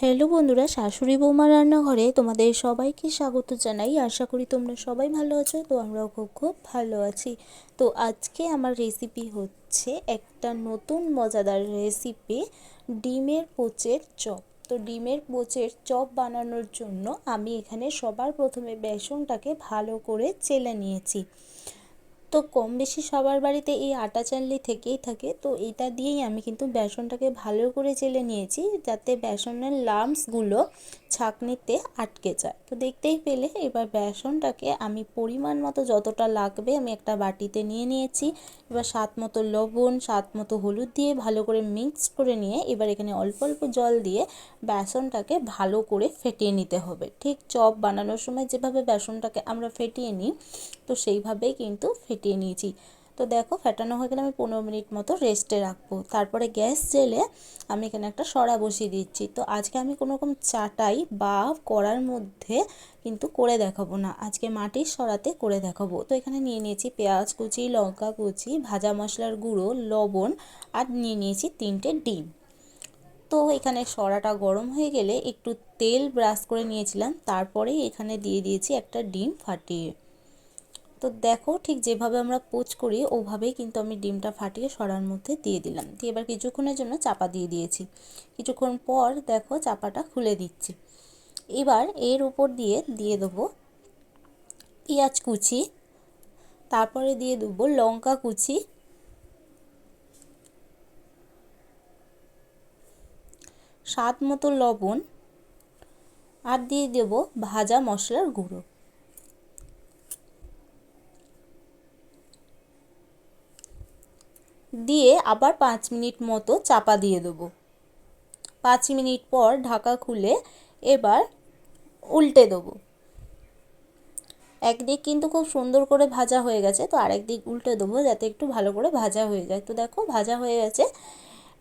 Hello বন্ধুরা, শাশুড়ি বৌমা রান্নাঘরে তোমাদের সবাইকে স্বাগত জানাই। আশা করি তোমরা সবাই ভালো আছো, তো আমরাও খুব খুব ভালো আছি। তো আজকে আমার রেসিপি হচ্ছে একটা নতুন মজাদার রেসিপি ডিমের পোচের চপ। তো ডিমের পোচের চপ বানানোর জন্য আমি এখানে সবার প্রথমে বেসনটাকে ভালো করে চেলে নিয়েছি। তো কম বেশি সবার বাড়িতে এই আটা চালনি থেকেই থাকে। তো এটা দিয়েই আমি কিন্তু বেসনটাকে ভালো করে চেলে নিয়েছি যাতে বেসনের লামসগুলো ছাঁকনিতে আটকে যায়। তো দেখতেই পেলে এবার বেসনটাকে আমি পরিমাণ মতো যতটা লাগবে আমি একটা বাটিতে নিয়ে নিয়েছি। এবার স্বাদ মতো লবণ, স্বাদ মতো হলুদ দিয়ে ভালো করে মিক্স করে নিয়ে এবার এখানে অল্প অল্প জল দিয়ে বেসনটাকে ভালো করে ফেটিয়ে নিতে হবে। ঠিক চপ বানানোর সময় যেভাবে বেসনটাকে আমরা ফেটিয়ে নিই, তো সেইভাবেই কিন্তু ফেটিয়ে নিয়েছি। তো দেখো ফেটানো হয়ে গেলে আমি পনেরো মিনিট মতো রেস্টে রাখব। তারপরে গ্যাস জেলে আমি এখানে একটা সরা বসিয়ে দিচ্ছি। তো আজকে আমি কোনো রকম চাটাই বা করার মধ্যে কিন্তু করে দেখাবো না। আজকে মাটির সরাতে করে দেখাবো। তো এখানে নিয়ে নিয়েছি পেঁয়াজ কুচি, লঙ্কা কুচি, ভাজা মশলার গুঁড়ো, লবণ আর নিয়ে নিয়েছি তিনটে ডিম। তো এখানে সরাটা গরম হয়ে গেলে একটু তেল ব্রাশ করে নিয়েছিলাম। তারপরে এখানে দিয়ে দিয়েছি একটা ডিম ফাটিয়ে। তো দেখো ঠিক যেভাবে আমরা পোচ করি, ওভাবেই কিন্তু আমি ডিমটা ফাটিয়ে সরার মধ্যে দিয়ে দিলাম। দিয়ে এবার কিছুক্ষণের জন্য চাপা দিয়ে দিয়েছি। কিছুক্ষণ পর দেখো চাপাটা খুলে দিচ্ছি। এবার এর উপর দিয়ে দিয়ে দেবো পেঁয়াজ কুচি, তারপরে দিয়ে দেবো লঙ্কা কুচি, স্বাদ মতো লবণ, আর দিয়ে দেব ভাজা মশলার গুঁড়ো। দিয়ে আবার পাঁচ মিনিট মতো চাপা দিয়ে দেবো। পাঁচ মিনিট পর ঢাকা খুলে এবার উল্টে দেবো। একদিক কিন্তু খুব সুন্দর করে ভাজা হয়ে গেছে, তো আরেক দিক উল্টে দেবো যাতে একটু ভালো করে ভাজা হয়ে যায়। তো দেখো ভাজা হয়ে গেছে।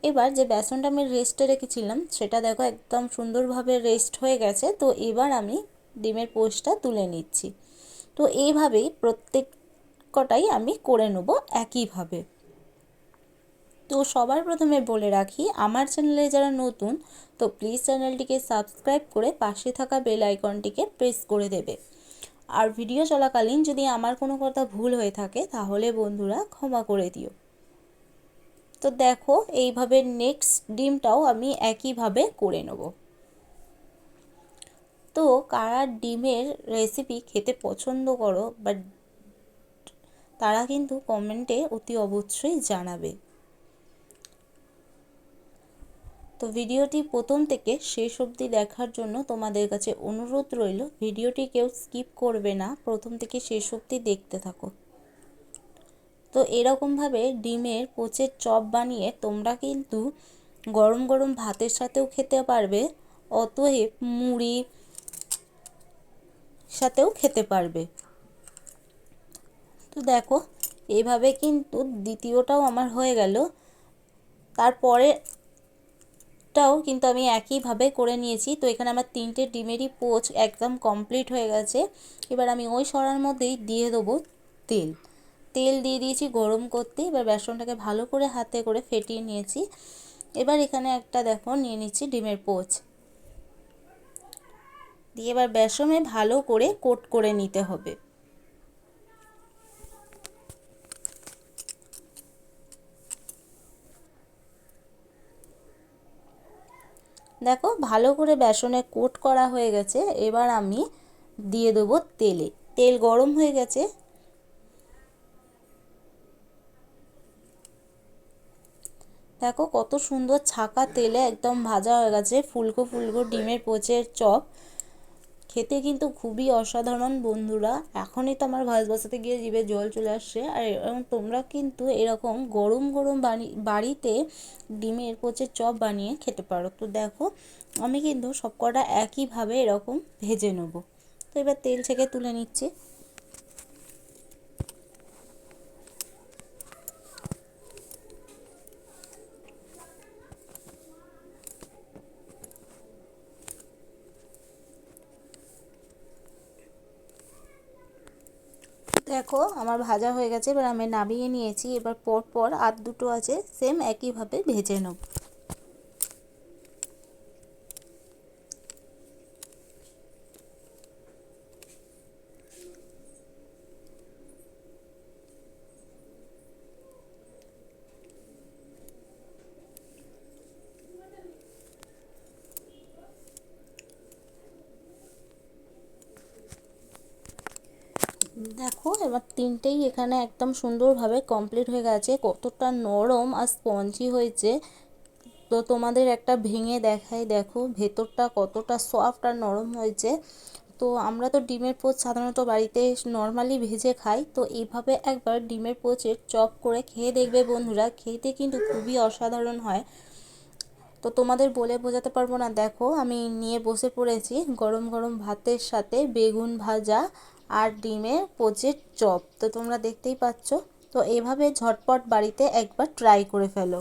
এবার যে বেসনটা আমি রেস্টে রেখেছিলাম, সেটা দেখো একদম সুন্দরভাবে রেস্ট হয়ে গেছে। তো এবার আমি ডিমের পোস্টটা তুলে নিচ্ছি। তো এইভাবেই প্রত্যেক কটাই আমি করে নেব একইভাবে। তো সবার প্রথমে বলে রাখি, আমার চ্যানেলে যারা নতুন, তো প্লিজ চ্যানেলটিকে সাবস্ক্রাইব করে পাশে থাকা বেল আইকনটিকে প্রেস করে দেবে। আর ভিডিও চলাকালীন যদি আমার কোনো কথা ভুল হয়ে থাকে, তাহলে বন্ধুরা ক্ষমা করে দিও। তো দেখো, এইভাবে নেক্সট ডিমটাও আমি একইভাবে করে নেব। তো কারা ডিমের রেসিপি খেতে পছন্দ করো বাট তারা কিন্তু কমেন্টে অতি অবশ্যই জানাবে। তো ভিডিওটি প্রথম থেকে শেষ অবধি দেখার জন্য তোমাদের কাছে অনুরোধ রইল, ভিডিওটি কেউ স্কিপ করবে না, প্রথম থেকে শেষ অবধি দেখতে থাকো। তো এরকমভাবে ডিমের পোচের চপ বানিয়ে তোমরা কিন্তু গরম গরম ভাতের সাথেও খেতে পারবে, অতএব মুড়ি সাথেও খেতে পারবে। তো দেখো, এভাবে কিন্তু দ্বিতীয়টাও আমার হয়ে গেল। তারপরে টাও কিন্তু আমি একইভাবে করে নিয়েছি। তো এখানে আমার তিনটে ডিমেরই পোচ একদম কমপ্লিট হয়ে গেছে। এবার আমি ওই সরার মধ্যেই দিয়ে দেবো তেল। তেল দিয়ে দিয়েছি গরম করতে। এবার বেসনটাকে ভালো করে হাতে করে ফেটিয়ে নিয়েছি। এবার এখানে একটা দেখো, নিয়ে নিচ্ছি ডিমের পোচ। দিয়ে এবার বেসনে ভালো করে কোট করে নিতে হবে। দেখো, ভালো করে বেসনে কোট করা হয়ে গেছে। এবার আমি দিয়ে দেবো তেলে। তেল গরম হয়ে গেছে। দেখো, কত সুন্দর ছাকা তেলে একদম ভাজা হয়ে গেছে। ফুলকো ফুলকো ডিমের পোচের চপ। খেতে কিন্তু খুবই অসাধারণ বন্ধুরা। এখনই তো আমার ভাজ বসাতে গিয়ে জিভে জল চলে আসছে। আর এবং তোমরা কিন্তু এরকম গরম গরম বাড়িতে ডিমের পোচের চপ বানিয়ে খেতে পারো। তো দেখো, আমি কিন্তু সবকটা একইভাবে এরকম ভেজে নেব। তো এবার তেল থেকে তুলে নিচ্ছি। দেখো, আমার ভাজা হয়ে গেছে, এবার আমি নামিয়ে নিয়েছি। এবার পর পর আর দুটো আছে সেম একইভাবে ভেজে নেব। দেখো, এবার তিনটেই এখানে একদম সুন্দরভাবে কমপ্লিট হয়ে গেছে। কতটা নরম আর স্পঞ্জি হয়েছে। তো তোমাদের একটা ভেঙে দেখাই, দেখো, ভেতরটা কতটা সফট আর নরম হয়েছে। তো আমরা তো ডিমের পোচ সাধারণত বাড়িতে নর্মালি ভেজে খাই। তো এইভাবে একবার ডিমের পোচের চপ করে খেয়ে দেখবে বন্ধুরা, খেতে কিন্তু খুবই অসাধারণ হয়। তো তোমাদের বলে বোঝাতে পারব না। দেখো, আমি নিয়ে বসে পড়েছি গরম গরম ভাতের সাথে বেগুন ভাজা আর ডিমের পোচের চপ। তো তোমরা দেখতেই পাচ্ছ। তো এভাবে ঝটপট বাড়িতে একবার ট্রাই করে ফেলো।